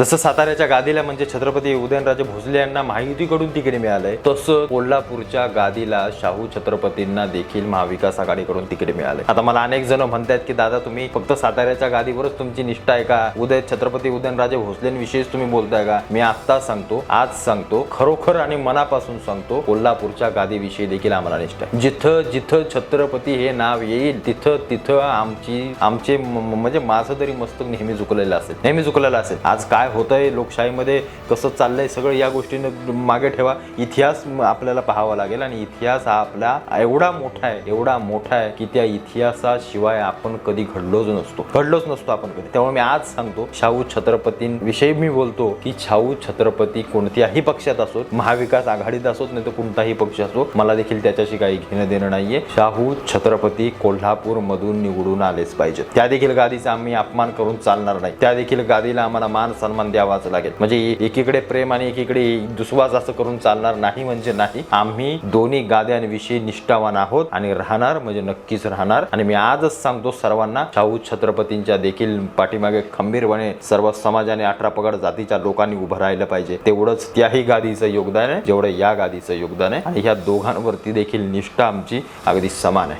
जसं साताऱ्याच्या गादीला म्हणजे छत्रपती उदयनराजे भोसले यांना महायुतीकडून तिकीट मिळालंय तसं कोल्हापूरच्या गादीला शाहू छत्रपतींना देखील महाविकास आघाडीकडून तिकीट मिळाले आता मला अनेक जण म्हणतात की दादा तुम्ही फक्त साताऱ्याच्या गादीवरच तुमची निष्ठा आहे का? उदय छत्रपती उदयनराजे भोसलेंविषयीच तुम्ही बोलताय का? मी आत्ता सांगतो आज सांगतो खरोखर आणि मनापासून सांगतो कोल्हापूरच्या गादीविषयी देखील आम्हाला निष्ठा आहे. जिथं जिथं छत्रपती हे नाव येईल तिथं तिथं आमची आमचे म्हणजे माझं तरी मस्तक नेहमी झुकलेलं असेल नेहमी झुकलेलं असेल. आज काय होतंय लोकशाहीमध्ये कसं चाललंय सगळं या गोष्टीनं मागे ठेवा. इतिहास आपल्याला पाहावा लागेल आणि इतिहास हा आपला एवढा मोठा आहे एवढा मोठा आहे की त्या इतिहासाशिवाय आपण कधी घडलोच नसतो. घडलोच नसतो आपण कधी. त्यामुळे मी आज सांगतो शाहू छत्रपतींविषयी मी बोलतो की शाहू छत्रपती कोणत्याही पक्षात असोत महाविकास आघाडीत असोत नाही तर कोणताही पक्ष असो मला देखील त्याच्याशी काही घेणं देणं नाहीये. शाहू छत्रपती कोल्हापूर मधून निवडून आलेच पाहिजेत. त्या देखील गादीचा आम्ही अपमान करून चालणार नाही. त्या देखील गादीला आम्हाला मान सन्मान द्यावाच लागेल. म्हणजे एकीकडे प्रेम आणि एकीकडे दुस्वास असं करून चालणार नाही म्हणजे नाही. आम्ही दोन्ही गाद्यांविषयी निष्ठावान आहोत आणि राहणार म्हणजे नक्कीच राहणार. आणि मी आजच सांगतो सर्वांना शाहू छत्रपतींच्या देखील पाठीमागे खंबीरपणे सर्व समाजाने अठरा पगड जातीच्या लोकांनी उभं राहिलं पाहिजे. तेवढंच त्याही गादीचं योगदान आहे जेवढं या गादीचं योगदान आहे. आणि ह्या दोघांवरती देखील निष्ठा आमची अगदी समान आहे.